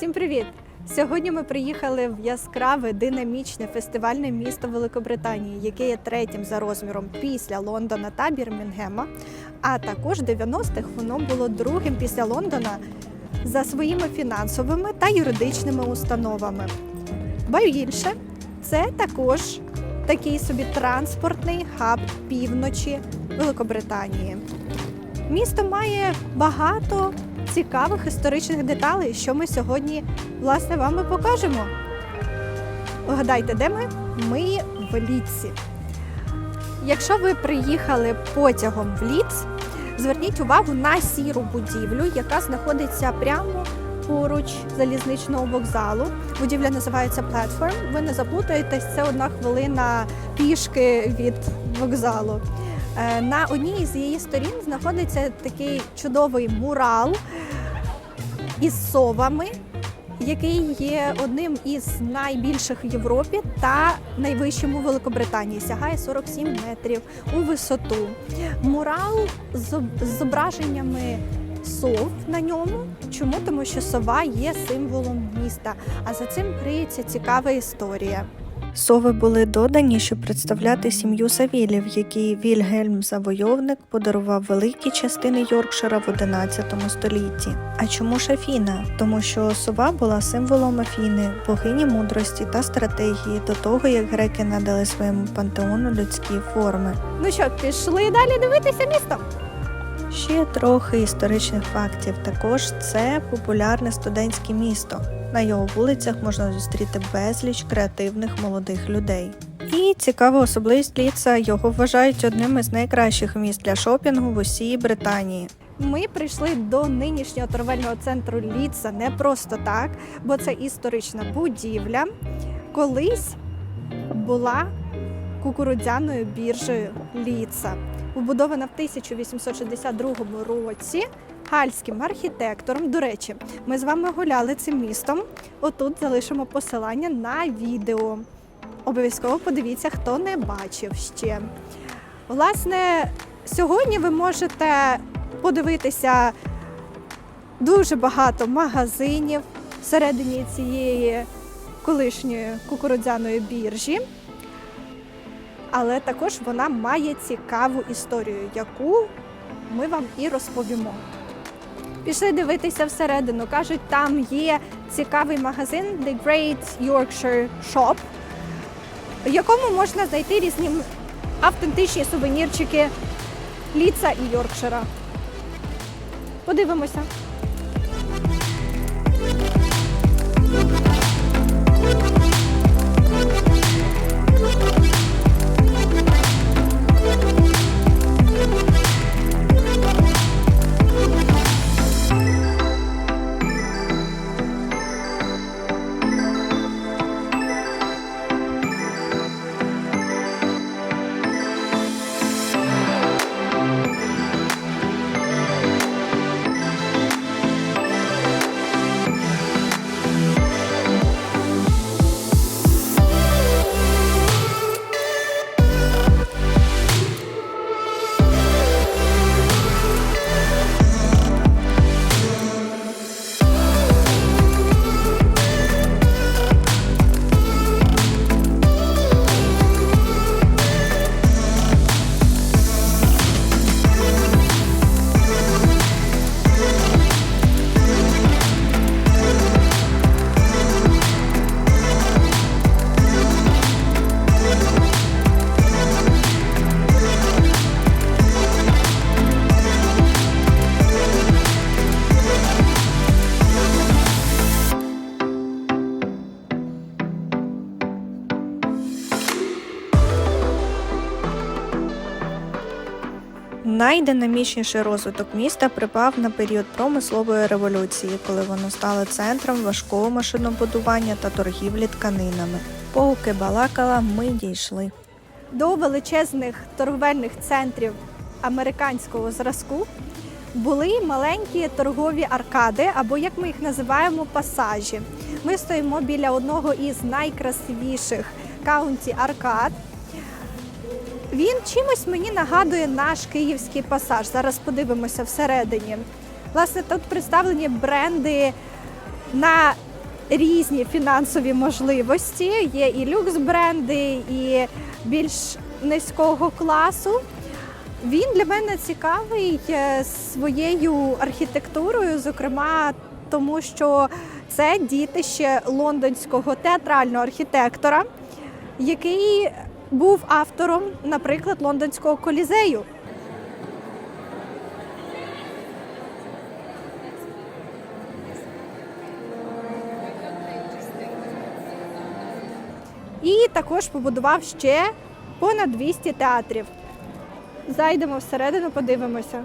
Всім привіт! Сьогодні ми приїхали в яскраве динамічне фестивальне місто Великобританії, яке є третім за розміром після Лондона та Бірмінгема. А також в 90-х воно було другим після Лондона за своїми фінансовими та юридичними установами. Ба це також такий собі транспортний хаб півночі Великобританії. Місто має багато цікавих історичних деталей, що ми сьогодні власне вам і покажемо. Вгадайте, де ми? Ми в Ліці. Якщо ви приїхали потягом в Ліц, зверніть увагу на сіру будівлю, яка знаходиться прямо поруч залізничного вокзалу. Будівля називається Платформ. Ви не заплутаєтесь, це одна хвилина пішки від вокзалу. Е, На одній з її сторін знаходиться такий чудовий мурал із совами, який є одним із найбільших в Європі та найвищим у Великобританії. Сягає 47 метрів у висоту. Мурал з з зображеннями сов на ньому. Чому? Тому що сова є символом міста, а за цим криється цікава історія. Сови були додані, щоб представляти сім'ю Савілів, якій Вільгельм Завойовник подарував великі частини Йоркшира в 11 столітті. А чому ж Афіна? Тому що сова була символом Афіни, богині мудрості та стратегії до того, як греки надали своєму пантеону людські форми. Ну що, пішли далі дивитися місто? Ще трохи історичних фактів. Також це популярне студентське місто. На його вулицях можна зустріти безліч креативних молодих людей. І цікава особливість Ліца його вважають одним із найкращих міст для шопінгу в усій Британії. Ми прийшли до нинішнього торговельного центру Ліца не просто так, бо це історична будівля. Колись була кукурудзяною біржею Ліца, побудована в 1862 році гальським архітектором. До речі, ми з вами гуляли цим містом. Отут залишимо посилання на відео. Обов'язково подивіться, хто не бачив ще. Власне, сьогодні ви можете подивитися дуже багато магазинів всередині цієї колишньої кукурудзяної біржі. Але також вона має цікаву історію, яку ми вам і розповімо. Пішли дивитися всередину. Кажуть, там є цікавий магазин The Great Yorkshire Shop, в якому можна знайти різні автентичні сувенірчики Ліца і Йоркшира. Подивимося. Найдинамічніший розвиток міста припав на період промислової революції, коли воно стало центром важкого машинобудування та торгівлі тканинами. Поки балакала, ми дійшли. До величезних торговельних центрів американського зразку були маленькі торгові аркади, або як ми їх називаємо, пасажі. Ми стоїмо біля одного із найкрасивіших каунті аркад. Він чимось мені нагадує наш київський пасаж. Зараз подивимося всередині. Власне, тут представлені бренди на різні фінансові можливості. Є і люкс бренди, і більш низького класу. Він для мене цікавий е, своєю архітектурою, зокрема, тому що це дітище лондонського театрального архітектора, який був автором, наприклад, лондонського колізею. І також побудував ще понад 200 театрів. Зайдемо всередину, подивимося.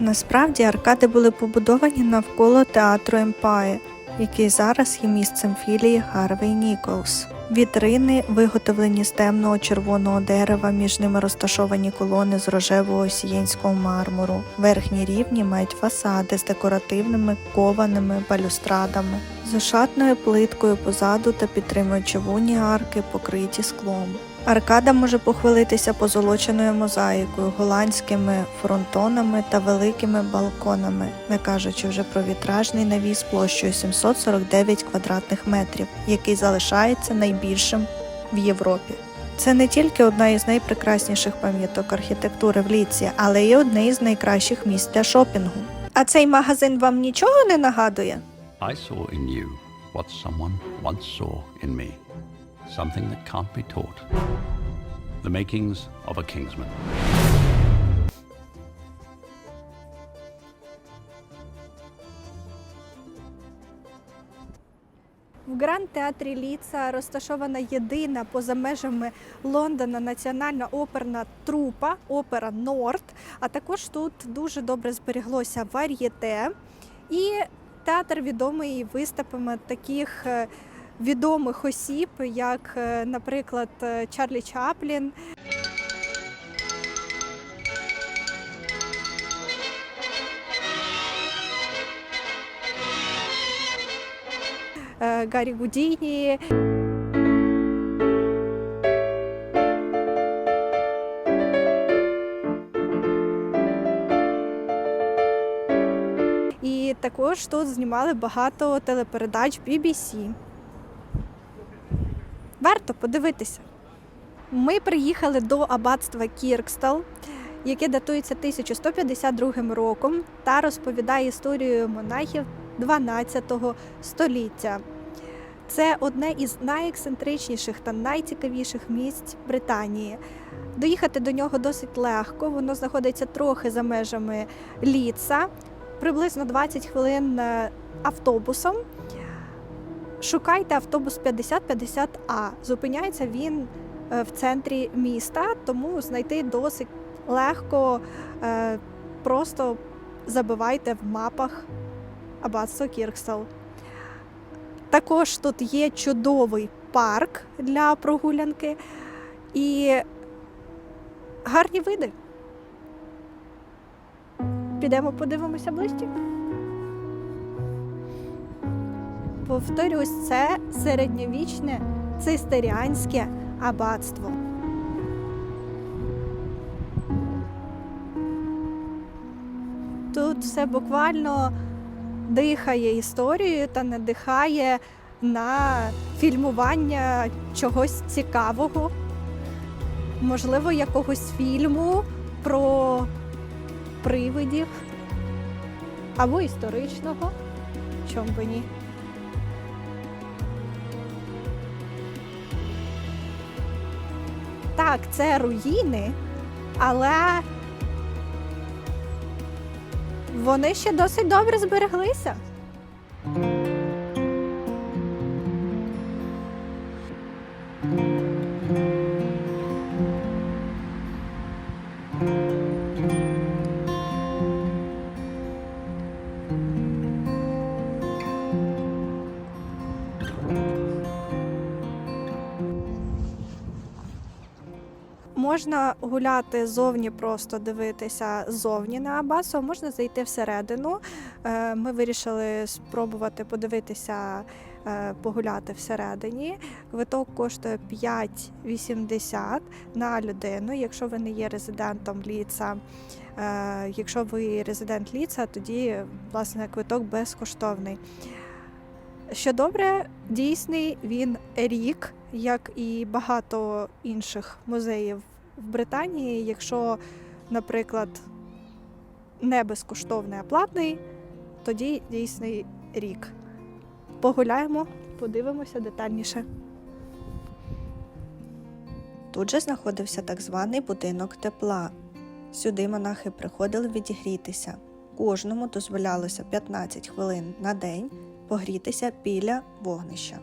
Насправді аркади були побудовані навколо театру Емпає, який зараз є місцем філії Гарвей Ніколс. Вітрини виготовлені з темного червоного дерева, між ними розташовані колони з рожевого сієнського мармуру. Верхні рівні мають фасади з декоративними кованими балюстрадами, з ошатною плиткою позаду та підтримуючи вуні арки, покриті склом. Аркада може похвалитися позолоченою мозаїкою, голландськими фронтонами та великими балконами, не кажучи вже про вітражний навіс площею 749 квадратних метрів, який залишається найбільшим в Європі. Це не тільки одна із найпрекрасніших пам'яток архітектури в Ліці, але й одне із найкращих місць для шопінгу. А цей магазин вам нічого не нагадує? I saw in you what someone once saw in me. Something that can't be taught. The makings of a Kingsman. В Гранд театрі Ліца розташована єдина поза межами Лондона національна оперна трупа, опера Норт. А також тут дуже добре зберіглося вар'єте. І театр відомий виступами таких е, відомих осіб, як, е, наприклад, е, Чарлі Чаплін. е, Гаррі Гудіні. І також тут знімали багато телепередач BBC. Варто подивитися. Ми приїхали до аббатства Кіркстал, яке датується 1152 роком та розповідає історію монахів 12 століття. Це одне із найексцентричніших та найцікавіших місць Британії. Доїхати до нього досить легко, воно знаходиться трохи за межами Ліца, приблизно 20 хвилин е, автобусом. Шукайте автобус 5050А. Зупиняється він е, в центрі міста, тому знайти досить легко. Е, Просто забивайте в мапах аббатство Кіркстал. Також тут є чудовий парк для прогулянки і гарні види. Підемо подивимося ближче. Повторюсь, це середньовічне цистеріанське аббатство. Тут все буквально дихає історією та надихає на фільмування чогось цікавого, можливо, якогось фільму про привидів або історичного, чом би ні. Так, це руїни, але вони ще досить добре збереглися. Можна гуляти зовні, просто дивитися зовні на Абасу, а можна зайти всередину. Е, Ми вирішили спробувати подивитися, е, погуляти всередині. Квиток коштує 5,80 на людину. Якщо ви не є резидентом ліца, е, якщо ви резидент ліца, тоді власне квиток безкоштовний. Що добре, дійсний він рік, як і багато інших музеїв в Британії. Якщо, наприклад, не безкоштовний, а платний, тоді дійсний рік. Погуляємо, подивимося детальніше. Тут же знаходився так званий будинок тепла. Сюди монахи приходили відігрітися. Кожному дозволялося 15 хвилин на день погрітися біля вогнища.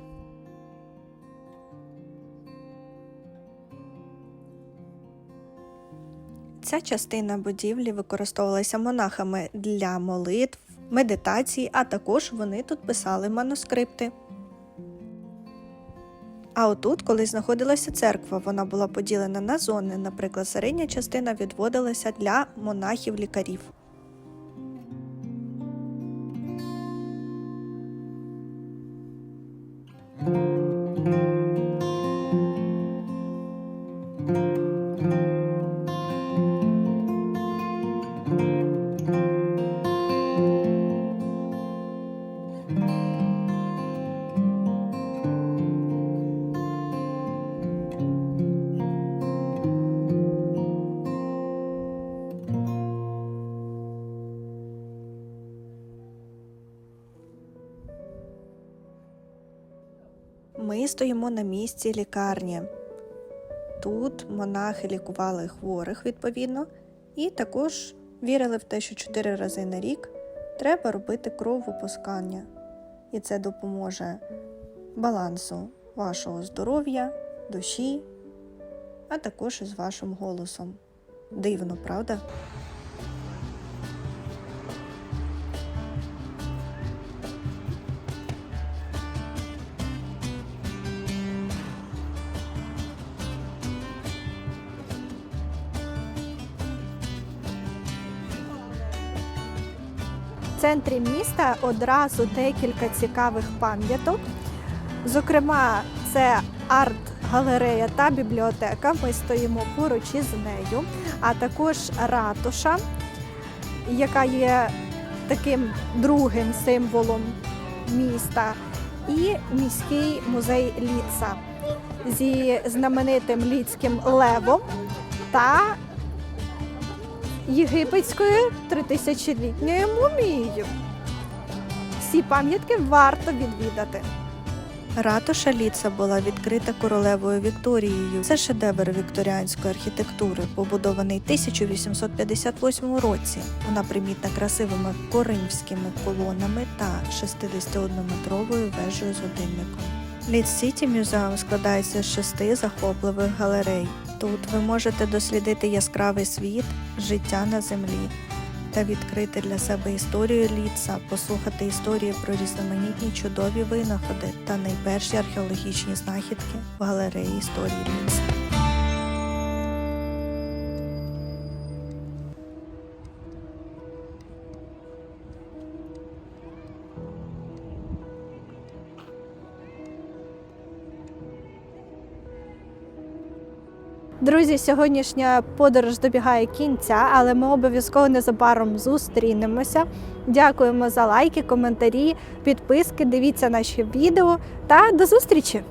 Ця частина будівлі використовувалася монахами для молитв, медитацій, а також вони тут писали манускрипти. А отут, коли знаходилася церква, вона була поділена на зони. Наприклад, середня частина відводилася для монахів-лікарів. Ми стоїмо на місці лікарні. Тут монахи лікували хворих відповідно, і також вірили в те, що чотири рази на рік треба робити кровопускання. І це допоможе балансу вашого здоров'я, душі, а також із вашим голосом. Дивно, правда? Центрі міста одразу декілька цікавих пам'яток. Зокрема, це арт-галерея та бібліотека. Ми стоїмо поруч із нею, а також ратуша, яка є таким другим символом міста, і міський музей Ліца зі знаменитим ліцьким левом та єгипетською тритисячолітньою мумією. Всі пам'ятки варто відвідати. Ратуша Ліца була відкрита королевою Вікторією. Це шедевр вікторіанської архітектури, побудований 1858 році. Вона примітна красивими коринфськими колонами та 61-метровою вежею з годинником. Ліц Сіті Мюзеум складається з шести захопливих галерей. Тут ви можете дослідити яскравий світ, життя на землі та відкрити для себе історію Ліца, послухати історії про різноманітні чудові винаходи та найперші археологічні знахідки в галереї історії Ліца. Друзі, сьогоднішня подорож добігає кінця, але ми обов'язково незабаром зустрінемося. Дякуємо за лайки, коментарі, підписки. Дивіться наші відео та до зустрічі!